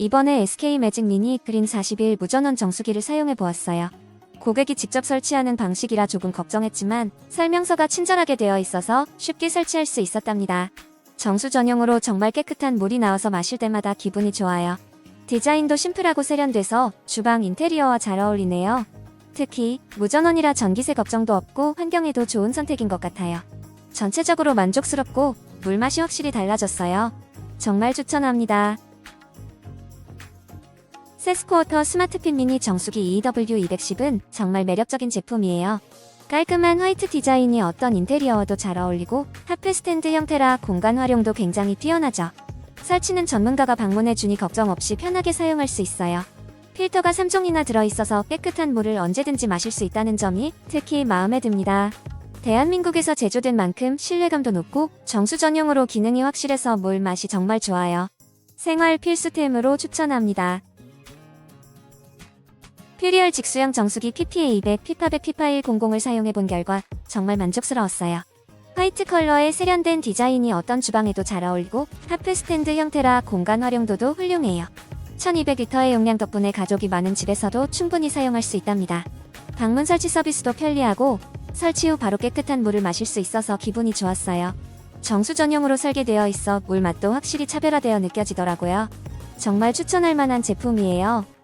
이번에 SK 매직 미니 그린 41 무전원 정수기를 사용해 보았어요. 고객이 직접 설치하는 방식이라 조금 걱정했지만 설명서가 친절하게 되어 있어서 쉽게 설치할 수 있었답니다. 정수 전용으로 정말 깨끗한 물이 나와서 마실 때마다 기분이 좋아요. 디자인도 심플하고 세련돼서 주방 인테리어와 잘 어울리네요. 특히 무전원이라 전기세 걱정도 없고 환경에도 좋은 선택인 것 같아요. 전체적으로 만족스럽고 물맛이 확실히 달라졌어요. 정말 추천합니다. 세스코어터 스마트핀 미니 정수기 EW210은 정말 매력적인 제품이에요. 깔끔한 화이트 디자인이 어떤 인테리어와도 잘 어울리고 하프 스탠드 형태라 공간 활용도 굉장히 뛰어나죠. 설치는 전문가가 방문해주니 걱정 없이 편하게 사용할 수 있어요. 필터가 3종이나 들어있어서 깨끗한 물을 언제든지 마실 수 있다는 점이 특히 마음에 듭니다. 대한민국에서 제조된 만큼 신뢰감도 높고 정수 전용으로 기능이 확실해서 물 맛이 정말 좋아요. 생활 필수템으로 추천합니다. 퓨리얼 직수형 정수기 PPA200, 피파100, 피파100을 사용해본 결과 정말 만족스러웠어요. 화이트 컬러의 세련된 디자인이 어떤 주방에도 잘 어울리고 하프 스탠드 형태라 공간 활용도도 훌륭해요. 1200리터의 용량 덕분에 가족이 많은 집에서도 충분히 사용할 수 있답니다. 방문 설치 서비스도 편리하고 설치 후 바로 깨끗한 물을 마실 수 있어서 기분이 좋았어요. 정수 전용으로 설계되어 있어 물 맛도 확실히 차별화되어 느껴지더라고요. 정말 추천할 만한 제품이에요.